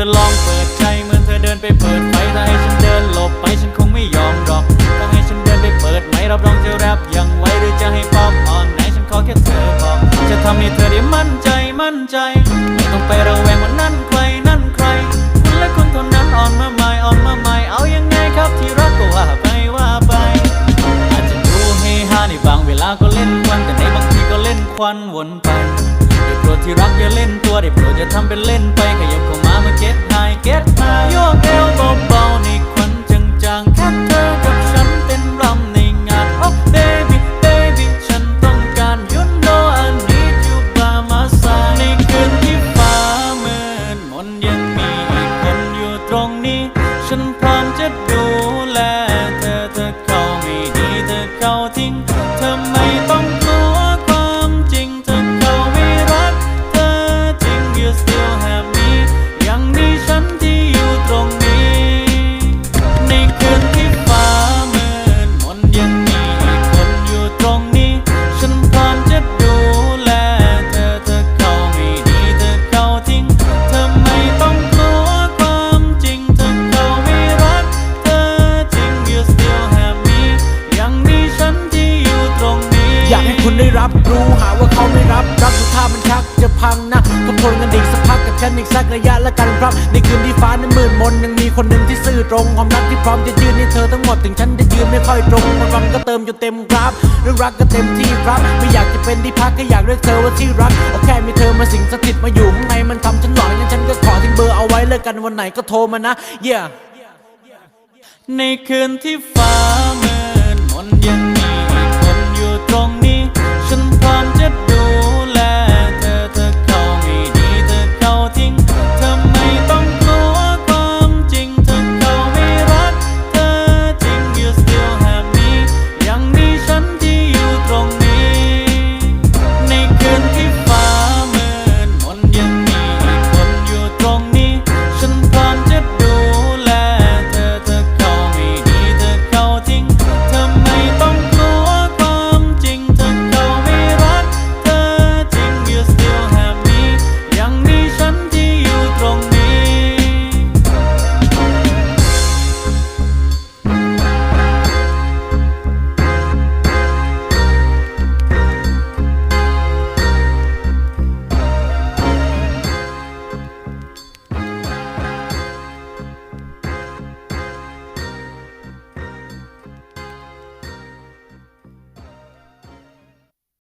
ธอลองเปิดใจเหมือนเธอเดินไปเปิดไฟถ้าให้ฉันเดินหลบไปฉันคงไม่ยอมหรอกถ้าให้ฉันเดินไปเปิดไหมรับรองจะแรปยังไวหรือจะให้ป๊อปอ่อนไหนฉันขอแค่เธอบอก จะทำให้เธอได้มั่นใจมั่นใจไม่ต้องไประแวงว่านั่นใครนั่นใครและคนคนนั้นอ่อนมาใหม่อ่อนมาใหม่เอายังไงครับที่รักก็ว่าไปว่าไปอาจจะดูเฮฮาในบางเวลาก็เล่นควันแต่ในบางทีก็เล่นควันวนไป ได้โปรดที่รักอย่าเล่นตัวได้โปรดอย่าทำเป็นเล่นไปขยับเข้ามาเมาเก็ตไฮเก็ตไฮโยกเอวเบา จะพังนะก็ทนกันอีกสักพักกับฉันอีกสักระยะละกันครับ ในคืนที่ฟ้านั้นมืดมนยังมีคนหนึ่งที่ซื่อตรงความรักที่พร้อมจะยืนให้เธอทั้งหมดถึงฉันจะยืนไม่ค่อยตรงความรัก็เติมจนเต็มกราฟเรื่องรักก็เต็มที่ครับไม่อยากจะเป็นที่พักก็อยากเรียกเธอว่าที่รักเอาแค่มีเธอมาสิงสถิตมาอยู่ข้างในมันทำฉันหลอนงั้นฉันก็ขอทิ้งเบอร์เอาไว้เลิกกันวันไหนก็โทรมานะ yeah ในคืนที่ฟ้ามืดมนยัง